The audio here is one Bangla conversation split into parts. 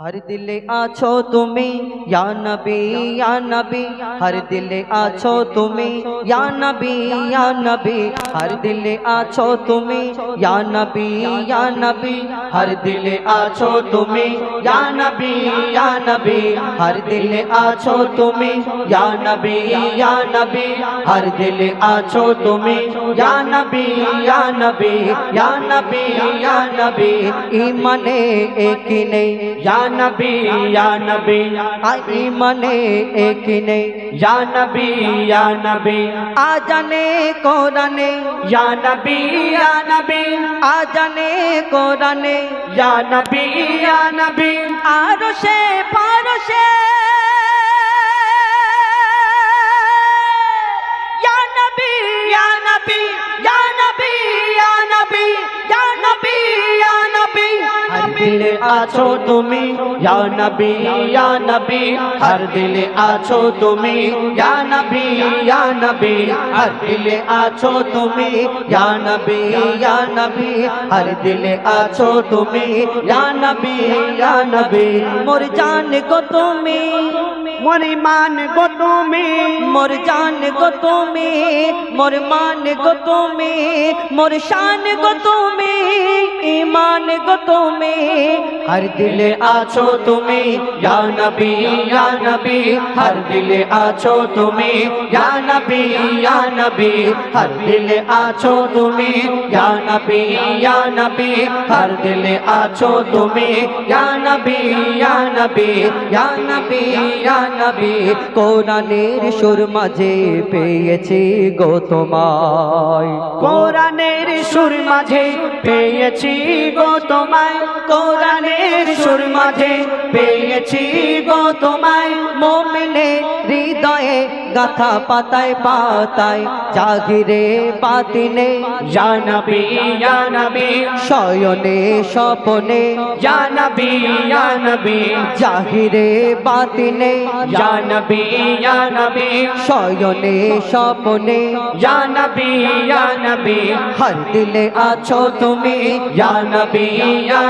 ہر دل آچھو تمہیں یا نبی یا نبی ہر دل آچھو تمہیں یا نبی یا نبی ہر دل آچھو تمہیں یا نبی یا نبی ہر دل آچھو تمہیں یا نبی یا نبی ہر دل آچھو تمہیں یا نبی یا نبی ہر دل آچھو تمہیں یا نبی یا نبی یا نبی یا نبی ایمان ایک نہیں یا নবী, ইয়া নবী আই মনে এক নেই। ইয়া নবী ইয়া নবী, আজানে কোরানে ইয়া নবী, ইয়া আজানে কোরানে ইয়া নবী ইয়া নবী آجو تمہیں یا نبی ہر دل آجو تمہیں یا نبی ہر دل آجو تمہیں یا نبی ہر دل آچو تمہیں یانبی یانبی مر جانے کو تمہیں মোর মান গো তুমি মোর জান গো তুমি মোর মান গো তুমি মোর শান গো তুমি ইমান গো তুমি হর দিলে আছো তুমি ইয়া নবী ইয়া নবী হর দিলে আছো তুমি ইয়া নবী ইয়া নবী হর দিলে আছো তুমি ইয়া নবী ইয়া নবী হর দিলে আছো তুমি ইয়া নবী ইয়া নবী ইয়া নবী ইয়া নবী কোরআনের সুর মাঝে পেয়েছি গো তোমায়। কোরআনের সুর মাঝে পেয়েছি গো তোমায়। কোরআনের সুর মাঝে পেয়েছি গো তোমায়। মোমিনের গাথা পাতায় পাতায়, জাগিরে বাতিনে ইয়া নবী ইয়া নবী শয়নে, স্বপনে ইয়া নবী ইয়া নবী জাহিরে বাতিনে ইয়া নবী ইয়া নবী শয়নে, স্বপনে ইয়া নবী ইয়া নবী হর দিলে আছো তুমি ইয়া নবী ইয়া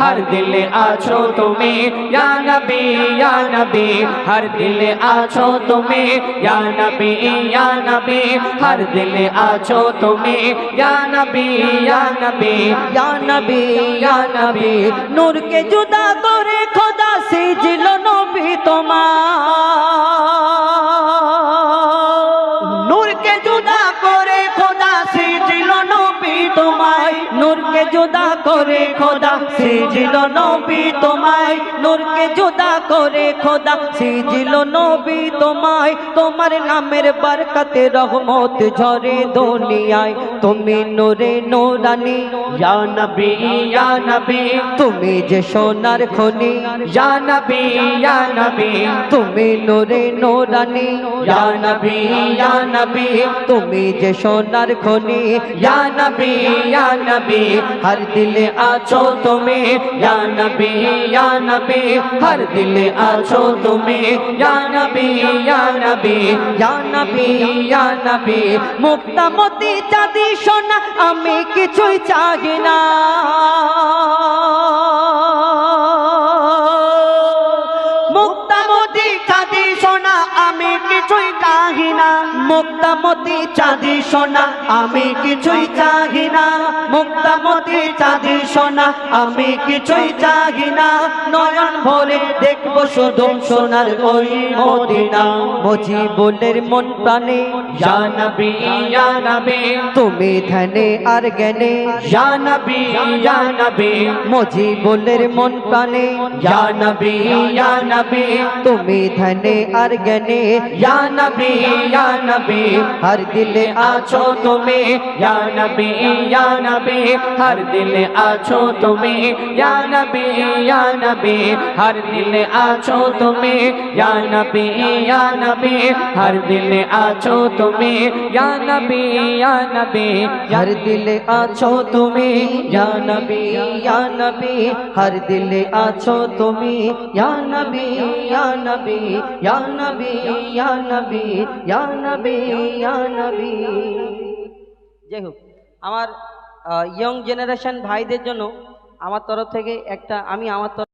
হর দিলে আছো তুমি ইয়া নবী ইয়া নবী হর দিলে আছো তুমি ইয়া নবী ইয়া নবী হর দিলে আছো তুমি ইয়া নবী ইয়া নবী ইয়া নবী ইয়া নবী নূরকে জুদা করে খোদা সিজল নবী তোমার খোদা, সিজিল নবী তোমায়, নূরকে জুদা করে খোদা, সিজিল নবী তোমায়, তোমার নামের বারকাতে রহমত ঝরে দুনিয়ায়। তুমি নূরে নূরানি। ইয়া নবী ইয়া নবী। তুমি যে সোনার খনি। ইয়া নবী ইয়া নবী। তুমি নূরে নূরানি। ইয়া নবী ইয়া নবী। তুমি যে সোনার খনি। ইয়া নবী ইয়া নবী। হর দিলে আছো তুমি। ইয়া নবী ইয়া নবী। হর দিলে আছো তুমি। ইয়া নবী ইয়া নবী। ইয়া নবী ইয়া নবী। মুক্তামতি চাঁদি সোনা, আমি কিছুই চাই না। মুক্তামতি সোনা, আমি কিছুই চাহি না। মুক্তামতি চাঁদি সোনা, আমি কিছুই চাহি না। মুক্তামতি চাঁদি সোনা, আমি কিছুই চাহি না। নয়ন ভরে দেখব শুধু সোনার ওই মদিনা। মজিবুলের মন প্রাণে ইয়া নবী ইয়া নবী তুমি ধ্যানে আর জ্ঞানে ইয়া নবী ইয়া নবী মজিবুলের মন প্রাণে ইয়া নবী ইয়া নবী তুমি ধ্যানে আর জ্ঞানে ইয়া নবী ইয়া নবী হর দিলে আছো তুমি ইয়া নবী ইয়া নবী হর দিলে আছো তুমি ইয়া নবী ইয়া নবী হর দিলে আছো তুমি ইয়া নবী ইয়া নবী হর দিলে আছো তুমি তুমি হর দিলে আছো তুমি হর দিলে আছো তুমি, ইয়া নবী, ইয়া যাই হোক, আমার ইয়ং জেনারেশন ভাইদের জন্য আমার তরফ থেকে একটা, আমি আমার তরফ